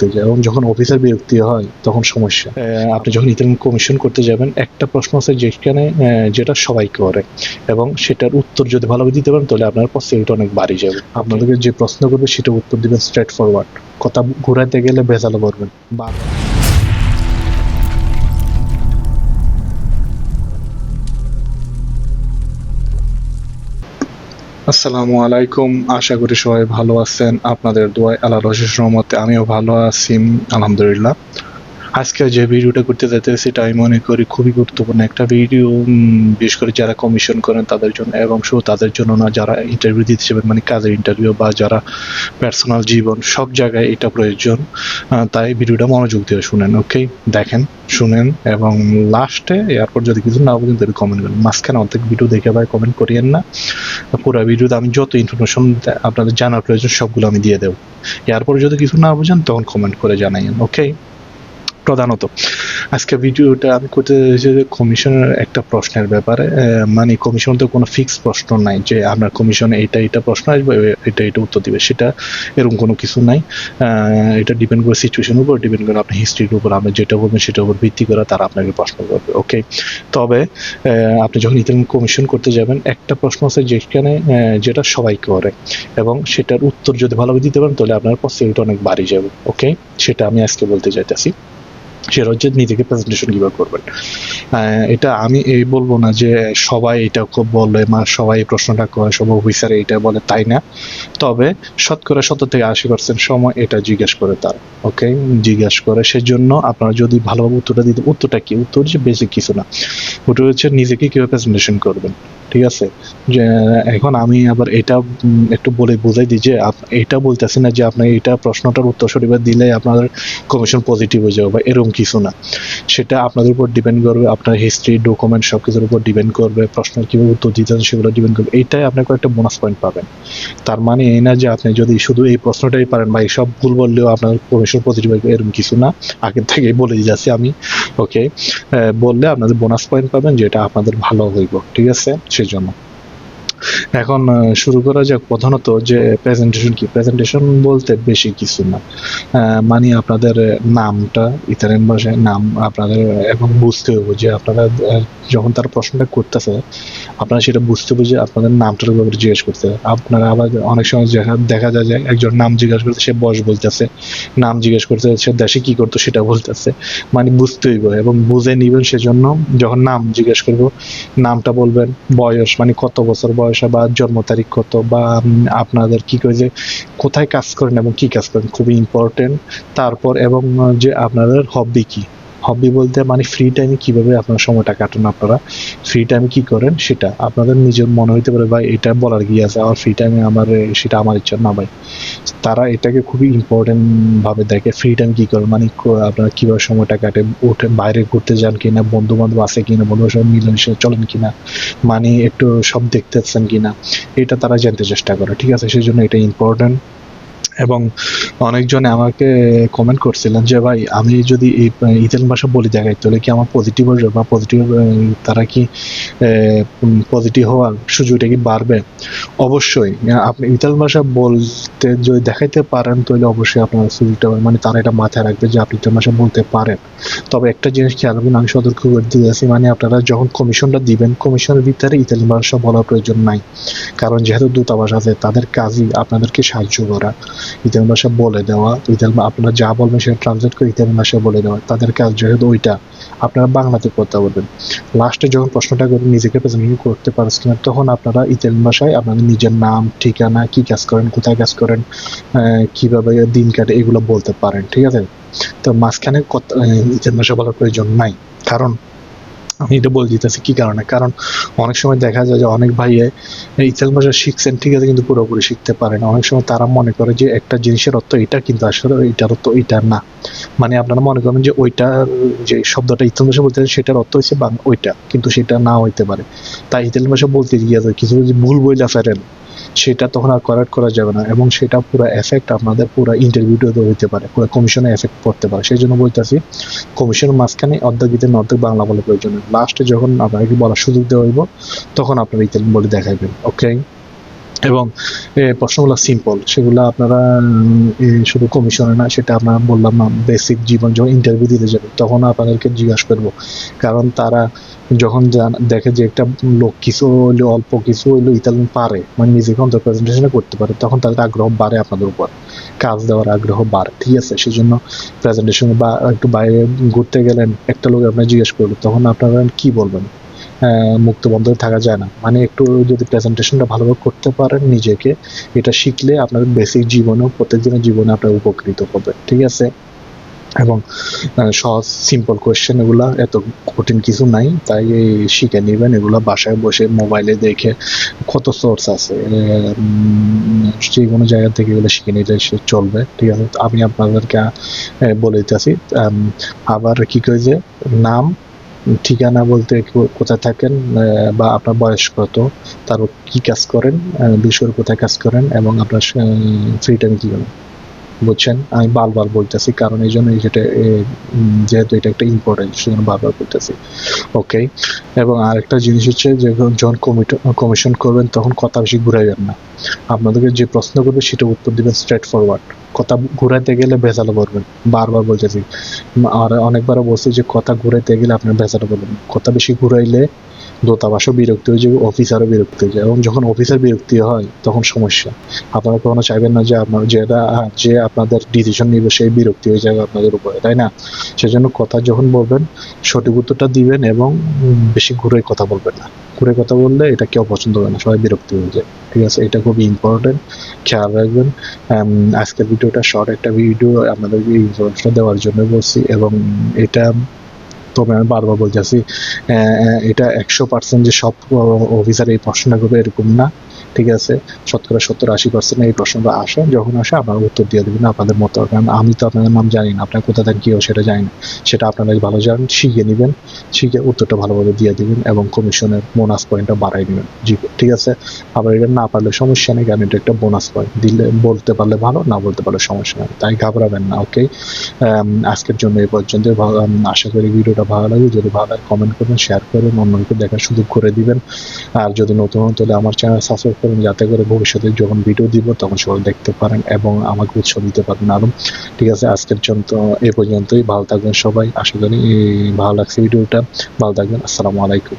হয়ে যায়। এবং যখন অফিসার বিরক্তি হয়, তখন সমস্যা। আপনি যখন ইতালিয়ান কমিশন করতে যাবেন, একটা প্রশ্ন আছে যেখানে যেটা সবাই করে। এবং সেটার উত্তর যদি ভালোভাবে দিতে পারেন, তাহলে আপনার পসিবিলিটি অনেক বাড়ি যাবে। আপনাদেরকে যে প্রশ্ন করবে সেটা উত্তর দিবেন স্ট্রেট ফরওয়ার্ড কথা ঘুরাইতে গেলে ভেজালো করবেন। বা আসসালামু আলাইকুম। আশা করি সবাই ভালো আছেন। আপনাদের দোয়ায় আল্লাহ রহমতে আমিও ভালো আছি, আলহামদুলিল্লাহ। আজকে যে ভিডিওটা করতে যাইতেছি, সেটা আমি মনে করি খুবই গুরুত্বপূর্ণ একটা ভিডিও। বিশেষ করে যারা কমিশন করেন তাদের জন্য, এবং শুধু তাদের জন্য না, যারা ইন্টারভিউ দিতে যাবেন মানে কাজের ইন্টারভিউ বা যারা পার্সোনাল জীবন, সব জায়গায় এটা প্রয়োজন। তাই ভিডিওটা মনোযোগ দিয়ে শুনেন ওকে দেখেন, শুনেন, এবং লাস্টে এরপর যদি কিছু না বুঝেন, তাহলে কমেন্ট করেন। মাঝখানে অর্ধেক ভিডিও দেখে ভাই কমেন্ট করিয়েন না। পুরো ভিডিওতে আমি যত ইনফরমেশন আপনাদের জানার প্রয়োজন, সবগুলো আমি দিয়ে দেবো। এরপর যদি কিছু না বুঝেন, তখন কমেন্ট করে জানাইন ওকে প্রধানত। আজকে ভিডিওটা আমি করতে চাইছি যে কমিশনের একটা প্রশ্নের ব্যাপারে মানে কমিশন তো কোনো ফিক্স প্রশ্ন নাই যে আপনার কমিশনে এটা এটা প্রশ্ন আসবে এটা এটা উত্তর দিবে, সেটা এরকম কোনো কিছু নাই। এটা ডিপেন্ড করে সিচুয়েশনের উপর ডিপেন্ড করে আপনার হিস্ট্রির উপর, আপনি যেটা বলবেন সেটার উপর ভিত্তি করে তারা আপনাকে প্রশ্ন করবে ওকে তবে আপনি যখন ইতালিয়ান কমিশন করতে যাবেন, একটা প্রশ্ন আছে যেখানে যেটা সবাই করে, এবং সেটার উত্তর যদি ভালোভাবে দিতে পারেন, তাহলে আপনার পসিবিলিটি অনেক বাড়ি যাবে ওকে সেটা আমি আজকে বলতে চাইতেছি। সেটা হচ্ছে নিজেকে প্রেজেন্টেশন কীভাবে করবেন। এটা আমি এই বলব না যে সবাই এটা বলে মা সবাই প্রশ্নটা করে সব অফিসার এটা বলে তাই না। তবে শতকরা সত্তর থেকে আশি পার্সেন্ট সময় এটা জিজ্ঞেস করে তার ওকে জিজ্ঞেস করে সেজন্য আপনারা যদি ভালোভাবে উত্তরটা দিতে, উত্তরটা কি? উত্তর হচ্ছে বেসিক কিছু না। উত্তর হচ্ছে নিজেকে কীভাবে প্রেজেন্টেশন করবেন, ঠিক আছে? যে, এখন আমি আবার এটা একটু বলে বুঝাই দিই যে এটা বলতেছি না যে আপনি এটা প্রশ্নটার উত্তর সঠিকভাবে দিলে আপনাদের কমিশন পজিটিভ হয়ে যাবে বা এরকম কিছু না। সেটা আপনাদের উপর ডিপেন্ড করবে, আপনার হিস্ট্রি ডকুমেন্ট সব কিছুর উপর ডিপেন্ড করবে প্রশ্ন কীভাবে উত্তর দিতে হবে সেগুলো ডিপেন্ড করবে। এইটাই আপনি কয়েকটা বোনাস পয়েন্ট পাবেন। তার মানে এই না যে আপনি যদি শুধু এই প্রশ্নটাই পারেন, বা এইসব ভুল বললেও আপনার পজিটিভ হবে, এরকম কিছু না। আগে থেকেই বলে যাচ্ছি আমি ওকে বললে আপনাদের বোনাস পয়েন্ট পাবেন, যেটা আপনাদের ভালো হইব, ঠিক আছে? সেজন্য। এখন শুরু করা যাক প্রধানত যে প্রেজেন্টেশন কি? প্রেজেন্টেশন বলতে বেশি কিছু না। মানে আপনাদের নামটা, ইতালিয়ান ভাষায় নাম আপনাদের এবং বুঝতে হবে যে আপনারা যখন তার প্রশ্নটা করতেছে আপনারা সেটা বুঝতে বুঝে আপনাদের নামটার ব্যাপারে জিজ্ঞেস করতে। আপনারা আবার অনেক সময় দেখা যায় যে একজন নাম জিজ্ঞাসা করতে, সে বয়স বলতেছে। নাম জিজ্ঞেস করতে, সে দেশে কি করতো সেটা বলতেছে। মানে বুঝতে হইব এবং বুঝে নিবেন সেজন্য যখন নাম জিজ্ঞেস করব, নামটা বলবেন, বয়স মানে কত বছর বয়স বা জন্ম তারিখ কত বা আপনাদের কি করে যে কোথায় কাজ করেন এবং কি কাজ করেন খুবই ইম্পর্টেন্ট তারপর এবং যে আপনাদের হবি কি। হবি বলতে মানে ফ্রি টাইমে কীভাবে আপনার সময়টা কাটান আপনারা? ফ্রি টাইমে কি করেন? সেটা আপনাদের নিজের মনে হইতে পারে, ভাই, এটা বলার কি আছে? আমার ফ্রি টাইমে আমার, সেটা আমার ইচ্ছা না, ভাই। তারা এটাকে খুবই ইম্পর্টেন্ট ভাবে দেখে ফ্রি টাইম কি করেন? মানে আপনারা কীভাবে সময়টা কাটে উঠে, বাইরে ঘুরতে যান কিনা? বন্ধু বান্ধব আছে কিনা? বন্ধু সব মিলেমিশে চলেন কিনা? মানে একটু সব দেখতেছেন কিনা? এটা তারা জানতে চেষ্টা করে, ঠিক আছে? সেই জন্য এটা ইম্পর্টেন্ট এবং অনেকজনে আমাকে কমেন্ট করছিলেন যে, ভাই, আমি যদি এই ইতালিয়ান ভাষা বলি দেখাই তাহলে কি আমার পজিটিভ আসবে বা পজিটিভ তারা কি পজিটিভ হওয়ার সুযোগটা কি বাড়বে? অবশ্যই আপনি ইতালিয়ান ভাষা বলতে যদি দেখাইতে পারেন, তাহলে অবশ্যই আপনার সুযোগটা মানে তারা এটা মাথায় রাখবে যে আপনি ইতালিয়ান ভাষা বলতে পারেন। তবে একটা জিনিস খেয়াল রাখবেন, আমি সতর্ক করে দিয়েছি মানে আপনারা যখন কমিশনটা দিবেন কমিশনের ভিতরে ইতালিয়ান ভাষা বলার প্রয়োজন নাই। কারণ যেহেতু দূতাবাস আছে, তাদের কাজই আপনাদেরকে সাহায্য করা। ইতালিয়ান ভাষা বলে দেওয়া ইতালিয়ান আপনারা যা বলবেন সেটা ট্রান্সলেট করে ইতালিয়ান ভাষা বলে দেওয়া। তাদের কাজ যেহেতু ওইটা। আপনারা বাংলাতে করতে বলবেন। লাস্টে যখন প্রশ্নটা করে নিজেকে প্রেজেন্টেশন করতে পারছেন না তখন আপনারা ইতালিয়ান ভাষায় আপনাদের নিজের নাম, ঠিকানা, কি কাজ করেন, কোথায় কাজ করেন কীভাবে দিন কাটে, এগুলো বলতে পারেন, ঠিক আছে? তো মাঝখানে ইতালিয়ান ভাষা বলার প্রয়োজন নাই। কারণ আমি এটা বলে দিতেছি কি কারণে? কারণ অনেক সময় দেখা যায় যে অনেক ভাইয়ে ইতালিয়ান ভাষা শিখছেন, ঠিক আছে, কিন্তু পুরোপুরি শিখতে পারে না। অনেক সময় তারা মনে করে যে একটা জিনিসের অর্থ এটা, কিন্তু আসলে এটার অর্থ এটা না। মানে আপনারা মনে করেন যে ওইটা, যে শব্দটা ইতালিয়ান ভাষা বলতে সেটার অর্থ হচ্ছে বাংলা, ওইটা, কিন্তু সেটা না হইতে পারে। তাই ইতালিয়ান ভাষা বলতে গিয়ে কিছু ভুল বইলা ফেরেন সেটা তখন আর কারেক্ট করা যাবে না, এবং সেটা পুরো এফেক্ট আপনাদের পুরো ইন্টারভিউতে হইতে পারে, পুরো কমিশনে এফেক্ট পড়তে পারে। সেই জন্য বলতেছি কমিশনের মাঝখানে অর্ধেক অর্ধেক বাংলা বলে প্রয়োজন লাস্টে যখন আপনাকে বলার সুযোগ দেওয়া হইব, তখন আপনারা ইতালিয়ান বলে দেখাইবেন ওকে এবং প্রশ্নগুলো সিম্পল সেগুলো আপনারা শুধু কমিশনে না, সেটা আপনারা বললাম না বেসিক জীবন যখন ইন্টারভিউ দিতে যাবে, তখন আপনাদেরকে জিজ্ঞাসা করব। কারণ তারা যখন দেখে যে একটা লোক কিছু হইলে অল্প কিছু হইলে ইতালিয়ান পারে মানে নিজেকে অন্তর প্রেজেন্টেশন করতে পারে, তখন তাদের আগ্রহ বাড়ে আপনাদের উপর। কাজ দেওয়ার আগ্রহ বাড়ে, ঠিক আছে? সেজন্য প্রেজেন্টেশন বা একটু বাইরে ঘুরতে গেলেন, একটা লোক আপনার জিজ্ঞেস করল, তখন আপনারা কি বলবেন? মুক্ত বন্ধ থাকা যায় না। মানে একটু যদি প্রেজেন্টেশনটা ভালোভাবে করতে পারেন নিজেকে, এটা শিখলে আপনার বেসিক জীবনেও প্রত্যেকদিনের জীবনে আপনার উপকৃত হবে। ঠিক আছে? এবং সহজ সিম্পল কোয়েশ্চেন এগুলা এত কঠিন কিছু নাই, তাই এই শিখে নেবেন। এগুলা বাসায় বসে মোবাইলে দেখে কত সোর্স আছে যে কোনো জায়গা থেকে এগুলো শিখে নিলে সে চলবে। ঠিক আছে? আমি আপনাদেরকে বলে দিতেছি আবার কি কই যে, নাম ঠিকানা বলতে কোথায় থাকেন বা আপনার বয়স কত, তারপর কি কাজ করেন বিশেষ কোথায় কাজ করেন, এবং আপনার ফ্রি টাইমে কি করেন? বুঝছেন? আমি বারবার বলতেছি, কারণ এই জন্য যেহেতু এটা একটা ইম্পর্টেন্ট সেজন্য বারবার বলতেছি। ওকে এবং আরেকটা জিনিস হচ্ছে যে, যখন কমিশন করবেন, তখন কথা বেশি ঘুরাইবেন না। আপনাদেরকে যে প্রশ্ন করবে, সেটা উত্তর দিবেন স্ট্রেট ফরওয়ার্ড কথা ঘুরাইতে গেলে ভেজালে পড়বেন বারবার বলতেছি। আর অনেকবার বলছি যে, কথা ঘুরাইতে গেলে আপনার ভেজালে পড়বেন কথা বেশি ঘুরাইলে দূতাবাসও বিরক্ত হয়ে যাবে অফিসারও বিরক্ত হয়ে যায়। এবং যখন অফিসার বিরক্তি হয়, তখন সমস্যা। আপনারা কখনো চাইবেন না যে আপনার যেটা যে আপনাদের ডিসিশন নিবে সেই বিরক্তি হয়ে যাবে আপনাদের উপরে, তাই না? সেজন্য কথা যখন বলবেন, সঠিক উত্তরটা দিবেন এবং বেশি ঘুরে কথা বলবেন না। ঘুরে কথা বললে এটা কেউ পছন্দ করে না, সবাই বিরক্তি হয়ে যায়। ঠিক আছে? এটা খুবই ইম্পর্টেন্ট খেয়াল রাখবেন। আজকের ভিডিওটা শর্ট একটা ভিডিও আপনাদেরকে ইনফরমেশন দেওয়ার জন্য বলছি এবং এটা তবে আমি বারবার বলতেছি এটা একশো পার্সেন্ট যে সব অফিসার এই প্রশ্নটা করবে এরকম না। ঠিক আছে? শতকরা সত্তর, আশি পার্সেন্ট এই প্রশ্নটা আসে, যখন আসে আপনারা উত্তর দিয়ে দেবেন আপনাদের মতো কারণ আমি তো আপনাদের নাম জানি না, আপনার কোথা থেকে কি সেটা জানি না। সেটা আপনারা ভালো জানেন, শিখে নেবেন, শিখে উত্তরটা ভালোভাবে দিয়ে দিবেন এবং কমিশনের বোনাস পয়েন্টটা বাড়াই দিবেন জি, ঠিক আছে? আবার এটা না পারলে সমস্যা নেই, কারণ এটা একটা বোনাস পয়েন্ট দিলে, বলতে পারলে ভালো, না বলতে পারলে সমস্যা নেই। তাই ঘাবড়াবেন না ওকে আজকের জন্য এই পর্যন্ত। আশা করি ভিডিওটা ভালো লাগে যদি ভালো লাগে কমেন্ট করবেন শেয়ার করবেন, অন্যকে দেখার সুযোগ করে দিবেন। আর যদি নতুন হন, তাহলে আমার চ্যানেল সাবস্ক্রাইব করুন, যাতে করে ভবিষ্যতে যখন ভিডিও দিব তখন সবাই দেখতে পারেন এবং আমাকে উৎসাহ দিতে পারেন আরও ঠিক আছে, আজকের জন্য এ পর্যন্তই। ভালো থাকবেন সবাই। আশা করি ভালো লাগছে ভিডিওটা ভালো থাকবেন। আসসালামু আলাইকুম।